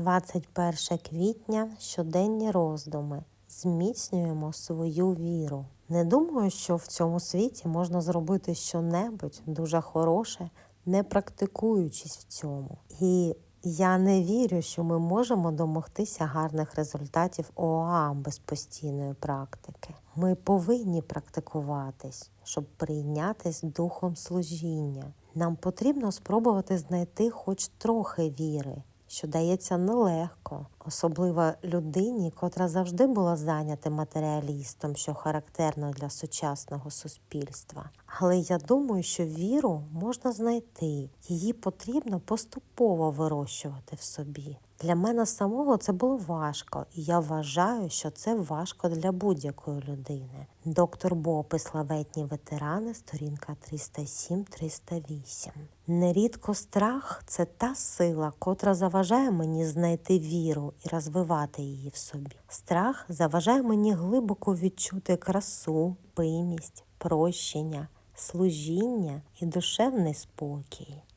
21 квітня щоденні роздуми. Зміцнюємо свою віру. Не думаю, що в цьому світі можна зробити щонебудь дуже хороше, не практикуючись в цьому. І я не вірю, що ми можемо домогтися гарних результатів ОА без постійної практики. Ми повинні практикуватись, щоб прийнятись духом служіння. Нам потрібно спробувати знайти хоч трохи віри, що дається нелегко, особливо людині, котра завжди була зайнята матеріалістом, що характерно для сучасного суспільства. Але я думаю, що віру можна знайти, її потрібно поступово вирощувати в собі. Для мене самого це було важко, і я вважаю, що це важко для будь-якої людини. Доктор Боб і славетні ветерани, сторінка 307-308. Нерідко страх це та сила, котра заважає мені знайти віру і розвивати її в собі. Страх заважає мені глибоко відчути красу, пимість, прощення, служіння і душевний спокій.